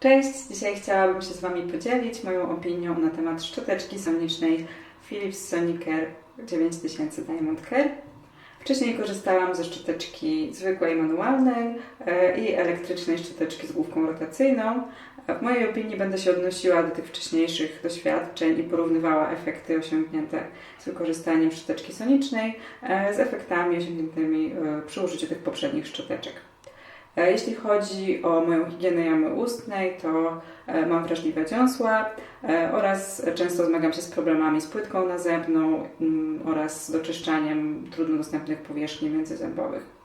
Cześć! Dzisiaj chciałabym się z Wami podzielić moją opinią na temat szczoteczki sonicznej Philips Sonicare 9000 Diamond Care. Wcześniej korzystałam ze szczoteczki zwykłej manualnej e, i elektrycznej szczoteczki z główką rotacyjną. W mojej opinii będę się odnosiła do tych wcześniejszych doświadczeń i porównywała efekty osiągnięte z wykorzystaniem szczoteczki sonicznej e, z efektami osiągniętymi e, przy użyciu tych poprzednich szczoteczek. E, Jeśli chodzi o moją higienę jamy ustnej, to e, mam wrażliwe dziąsła e, oraz często zmagam się z problemami z płytką nazębną mm, oraz z doczyszczaniem trudno dostępnych powierzchni międzyzębowych.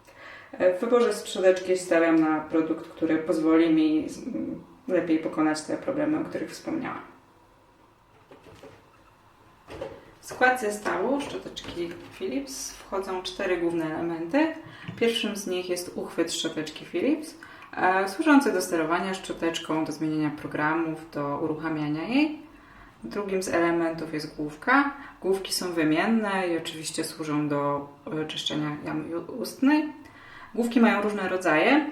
W wyborze szczoteczki stawiam na produkt, który pozwoli mi z- m, lepiej pokonać te problemy, o których wspomniałam. W skład zestawu szczoteczki Philips wchodzą cztery główne elementy. Pierwszym z nich jest uchwyt szczoteczki Philips, e, służący do sterowania szczoteczką, do zmieniania programów, do uruchamiania jej. Drugim z elementów jest główka. Główki są wymienne i oczywiście służą do e, czyszczenia jamy ustnej. Główki mają różne rodzaje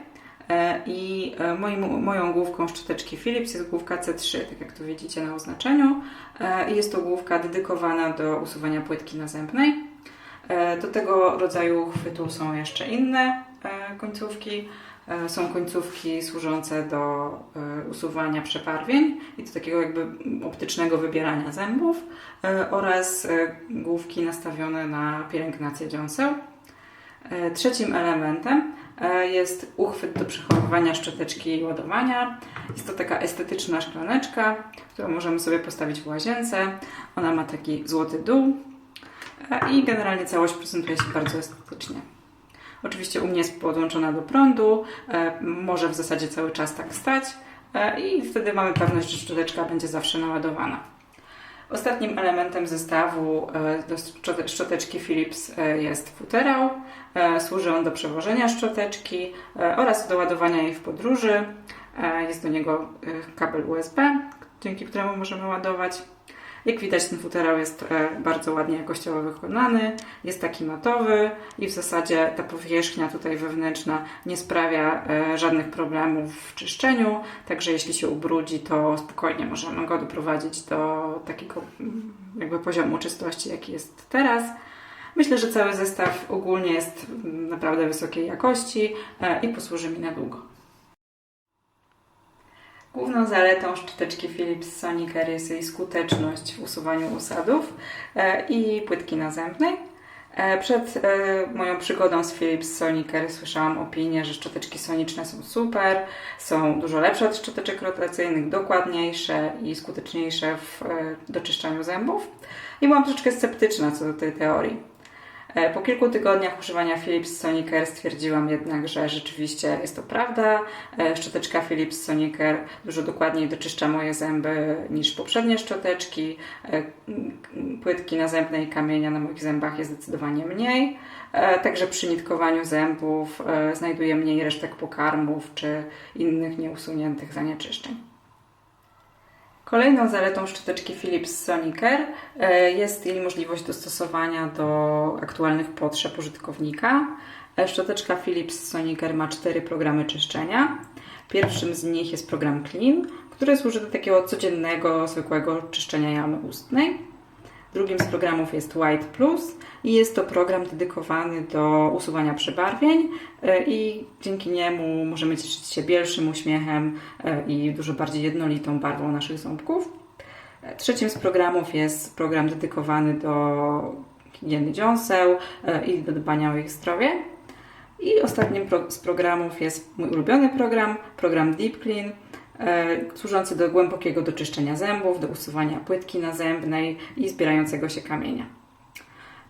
i e, moim, moją główką szczoteczki Philips jest główka C3, tak jak tu widzicie na oznaczeniu. E, Jest to główka dedykowana do usuwania płytki nazębnej. E, Do tego rodzaju uchwytu są jeszcze inne e, końcówki. E, Są końcówki służące do e, usuwania przebarwień i do takiego jakby optycznego wybierania zębów e, oraz e, główki nastawione na pielęgnację dziąseł. E, Trzecim elementem e, jest uchwyt do przechowywania szczoteczki i ładowania. Jest to taka estetyczna szklaneczka, którą możemy sobie postawić w łazience. Ona ma taki złoty dół e, i generalnie całość prezentuje się bardzo estetycznie. Oczywiście u mnie jest podłączona do prądu, e, może w zasadzie cały czas tak stać e, i wtedy mamy pewność, że szczoteczka będzie zawsze naładowana. Ostatnim elementem zestawu e, do szczote- szczoteczki Philips e, jest futerał. E, Służy on do przewożenia szczoteczki oraz do ładowania jej w podróży. Jest do niego kabel USB, dzięki któremu możemy ładować. Jak widać, ten futerał jest e, bardzo ładnie jakościowo wykonany, jest taki matowy i w zasadzie ta powierzchnia tutaj wewnętrzna nie sprawia e, żadnych problemów w czyszczeniu, także jeśli się ubrudzi, to spokojnie możemy go doprowadzić do takiego mm, jakby poziomu czystości, jaki jest teraz. Myślę, że cały zestaw ogólnie jest mm, naprawdę wysokiej jakości e, i posłuży mi na długo. Główną zaletą szczoteczki Philips Sonicare jest jej skuteczność w usuwaniu usadów e, i płytki nazębnej. E, Przed e, moją przygodą z Philips Sonicare słyszałam opinię, że szczoteczki soniczne są super, są dużo lepsze od szczoteczek rotacyjnych, dokładniejsze i skuteczniejsze w doczyszczaniu zębów. I byłam troszeczkę sceptyczna co do tej teorii. E, Po kilku tygodniach używania Philips Sonicare stwierdziłam jednak, że rzeczywiście jest to prawda. E, Szczoteczka Philips Sonicare dużo dokładniej doczyszcza moje zęby niż poprzednie szczoteczki. E, Płytki nazębne i kamienia na moich zębach jest zdecydowanie mniej. Także przy nitkowaniu zębów znajduję mniej resztek pokarmów czy innych nieusuniętych zanieczyszczeń. Kolejną zaletą szczoteczki Philips Sonicare e, jest jej możliwość dostosowania do aktualnych potrzeb użytkownika. E, Szczoteczka Philips Sonicare ma cztery programy czyszczenia. Pierwszym z nich jest program Clean, który służy do takiego codziennego, zwykłego czyszczenia jamy ustnej. Drugim z programów jest White Plus i jest to program dedykowany do usuwania przebarwień e, i dzięki niemu możemy cieszyć się bielszym uśmiechem e, i dużo bardziej jednolitą barwą naszych ząbków. E, Trzecim z programów jest program dedykowany do higieny dziąseł i do dbania o ich zdrowie. I ostatnim z programów jest mój ulubiony program, program Deep Clean, służący do głębokiego doczyszczenia zębów, do usuwania płytki nazębnej i zbierającego się kamienia.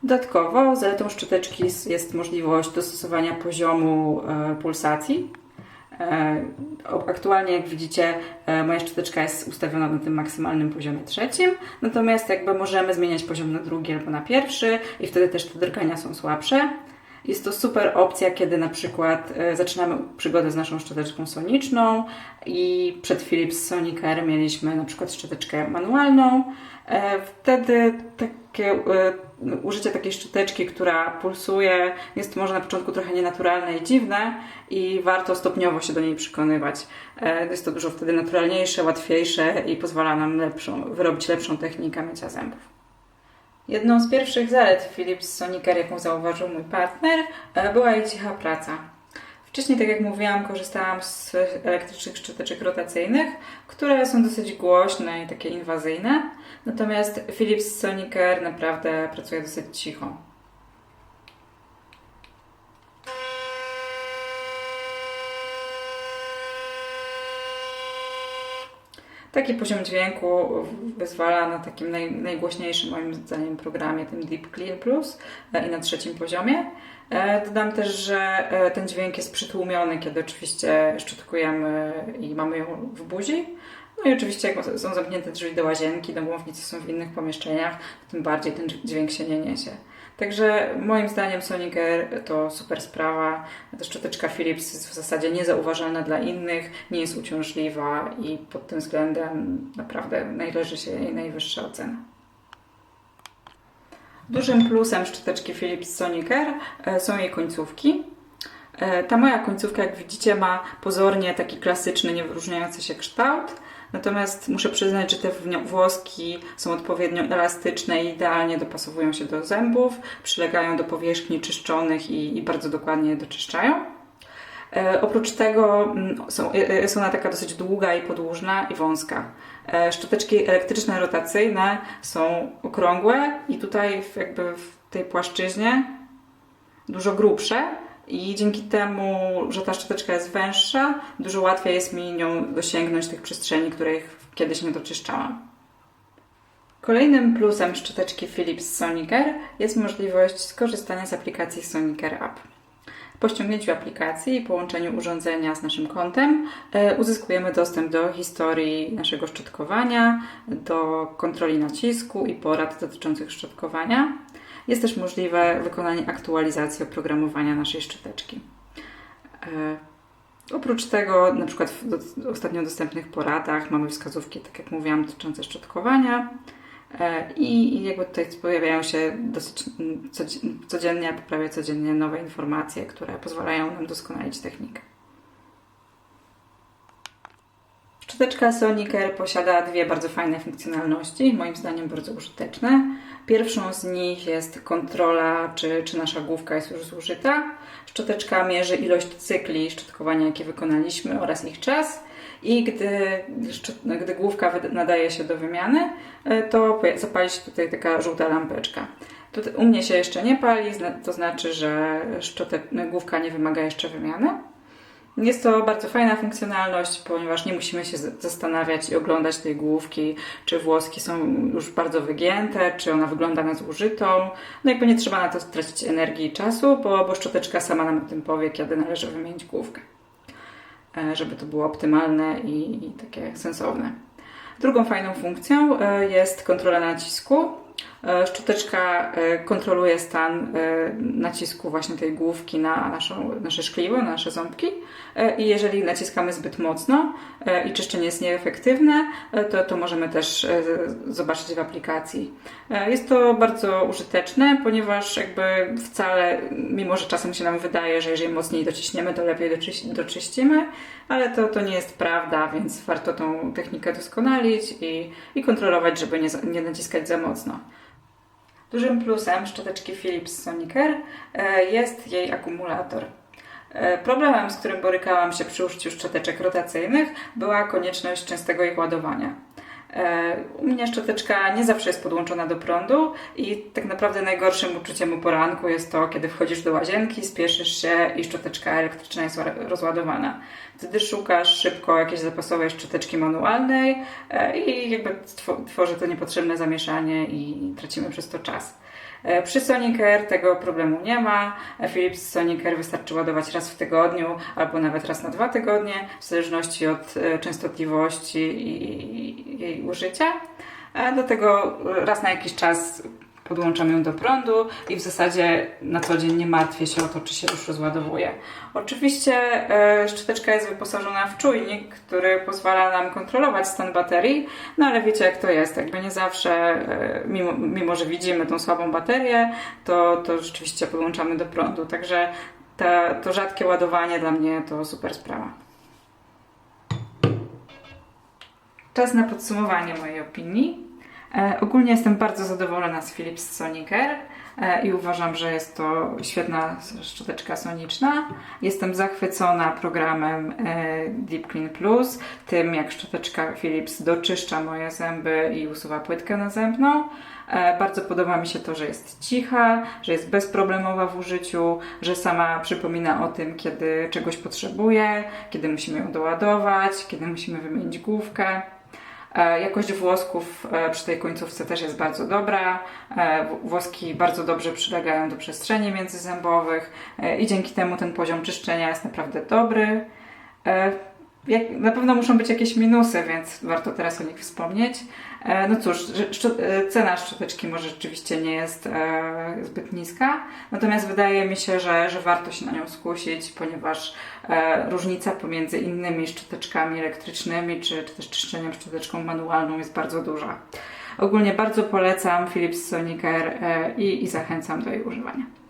Dodatkowo zaletą szczoteczki jest możliwość dostosowania poziomu e, pulsacji. E, Aktualnie, jak widzicie, e, moja szczoteczka jest ustawiona na tym maksymalnym poziomie trzecim, natomiast jakby możemy zmieniać poziom na drugi albo na pierwszy i wtedy też te drgania są słabsze. Jest to super opcja, kiedy na przykład e, zaczynamy przygodę z naszą szczoteczką soniczną i przed Philips Sonicare mieliśmy na przykład szczoteczkę manualną. E, Wtedy takie, e, użycie takiej szczoteczki, która pulsuje, jest może na początku trochę nienaturalne i dziwne i warto stopniowo się do niej przekonywać. Jest to dużo wtedy naturalniejsze, łatwiejsze i pozwala nam lepszą, wyrobić lepszą technikę mycia zębów. Jedną z pierwszych zalet Philips Sonicare, jaką zauważył mój partner, e, była jej cicha praca. Wcześniej, tak jak mówiłam, korzystałam z elektrycznych szczoteczek rotacyjnych, które są dosyć głośne i takie inwazyjne. Natomiast Philips Sonicare naprawdę pracuje dosyć cicho. Taki poziom dźwięku wyzwala na takim naj, najgłośniejszym moim zdaniem programie, tym Deep Clean Plus e, i na trzecim poziomie. E, Dodam też, że e, ten dźwięk jest przytłumiony, kiedy oczywiście szczotkujemy i mamy ją w buzi. No i oczywiście jak są zamknięte drzwi do łazienki, domownicy są w innych pomieszczeniach, tym bardziej ten dźwięk się nie niesie. Także moim zdaniem Sonicare to super sprawa. Ta szczoteczka Philips jest w zasadzie niezauważalna dla innych, nie jest uciążliwa i pod tym względem naprawdę należy się jej najwyższa ocena. Dużym plusem szczoteczki Philips Sonicare e, są jej końcówki. E, Ta moja końcówka, jak widzicie, ma pozornie taki klasyczny, niewyróżniający się kształt. Natomiast muszę przyznać, że te włoski są odpowiednio elastyczne i idealnie dopasowują się do zębów, przylegają do powierzchni czyszczonych i, i bardzo dokładnie je doczyszczają. E, oprócz tego mm, są, e, jest ona taka dosyć długa i podłużna i wąska. E, szczoteczki elektryczne rotacyjne są okrągłe i tutaj w, jakby w tej płaszczyźnie dużo grubsze i dzięki temu, że ta szczoteczka jest węższa, dużo łatwiej jest mi nią dosięgnąć tych przestrzeni, których kiedyś nie doczyszczałam. Kolejnym plusem szczoteczki Philips Sonicare jest możliwość skorzystania z aplikacji Sonicare App. Po ściągnięciu aplikacji i połączeniu urządzenia z naszym kontem e, uzyskujemy dostęp do historii naszego szczotkowania, do kontroli nacisku i porad dotyczących szczotkowania. Jest też możliwe wykonanie aktualizacji oprogramowania naszej szczoteczki. E, Oprócz tego, na przykład w ostatnio dostępnych poradach mamy wskazówki, tak jak mówiłam, dotyczące szczotkowania. E, I i jakby tutaj pojawiają się dosyć mm, codzi- codziennie, prawie codziennie nowe informacje, które pozwalają nam doskonalić technikę. Szczoteczka Sonicare posiada dwie bardzo fajne funkcjonalności, moim zdaniem bardzo użyteczne. Pierwszą z nich jest kontrola, czy, czy nasza główka jest już zużyta. Szczoteczka mierzy ilość cykli szczotkowania, jakie wykonaliśmy oraz ich czas. I gdy, gdy główka nadaje się do wymiany, e, to zapali się tutaj taka żółta lampeczka. Tutaj u mnie się jeszcze nie pali, to znaczy, że główka nie wymaga jeszcze wymiany. Jest to bardzo fajna funkcjonalność, ponieważ nie musimy się zastanawiać i oglądać tej główki, czy włoski są już bardzo wygięte, czy ona wygląda na zużytą. No jakby nie trzeba na to stracić energii i czasu, bo, bo szczoteczka sama nam o tym powie, kiedy należy wymienić główkę, E, żeby to było optymalne i, i takie sensowne. Drugą fajną funkcją e, jest kontrola nacisku. E, Szczoteczka e, kontroluje stan e, nacisku właśnie tej główki na naszą, nasze szkliwo, na nasze ząbki i jeżeli naciskamy zbyt mocno i czyszczenie jest nieefektywne, to, to możemy też zobaczyć w aplikacji. Jest to bardzo użyteczne, ponieważ jakby wcale, mimo że czasem się nam wydaje, że jeżeli mocniej dociśniemy, to lepiej doczyś- doczyścimy, ale to, to nie jest prawda, więc warto tą technikę doskonalić i, i kontrolować, żeby nie, nie naciskać za mocno. Dużym plusem szczoteczki Philips Sonicare e, jest jej akumulator. E, Problemem, z którym borykałam się przy użyciu szczoteczek rotacyjnych, była konieczność częstego ich ładowania. E, U mnie szczoteczka nie zawsze jest podłączona do prądu i tak naprawdę najgorszym uczuciem u poranku jest to, kiedy wchodzisz do łazienki, spieszysz się i szczoteczka elektryczna jest ła- rozładowana. Wtedy szukasz szybko jakiejś zapasowej szczoteczki manualnej e, i jakby tw- tworzy to niepotrzebne zamieszanie i tracimy przez to czas. E, Przy Sonicare tego problemu nie ma. E, Philips Sonicare wystarczy ładować raz w tygodniu albo nawet raz na dwa tygodnie, w zależności od e, częstotliwości i jej użycia. Do tego raz na jakiś czas podłączam ją do prądu i w zasadzie na co dzień nie martwię się o to, czy się już rozładowuje. Oczywiście e, szczoteczka jest wyposażona w czujnik, który pozwala nam kontrolować stan baterii, no ale wiecie jak to jest, jakby nie zawsze, e, mimo, mimo że widzimy tą słabą baterię, to, to rzeczywiście podłączamy do prądu, także ta, to rzadkie ładowanie dla mnie to super sprawa. Czas na podsumowanie mojej opinii. E, ogólnie jestem bardzo zadowolona z Philips Sonicare e, i uważam, że jest to świetna szczoteczka soniczna. Jestem zachwycona programem e, Deep Clean Plus, tym jak szczoteczka Philips doczyszcza moje zęby i usuwa płytkę nazębną. Bardzo podoba mi się to, że jest cicha, że jest bezproblemowa w użyciu, że sama przypomina o tym, kiedy czegoś potrzebuje, kiedy musimy ją doładować, kiedy musimy wymienić główkę. E, Jakość włosków e, przy tej końcówce też jest bardzo dobra. E, Włoski bardzo dobrze przylegają do przestrzeni międzyzębowych i dzięki temu ten poziom czyszczenia jest naprawdę dobry. Na pewno muszą być jakieś minusy, więc warto teraz o nich wspomnieć. E, No cóż, e, cena szczoteczki może rzeczywiście nie jest e, zbyt niska, natomiast wydaje mi się, że, że warto się na nią skusić, ponieważ różnica pomiędzy innymi szczoteczkami elektrycznymi czy, czy też czyszczeniem szczoteczką manualną jest bardzo duża. Ogólnie bardzo polecam Philips Sonicare e, i, i zachęcam do jej używania.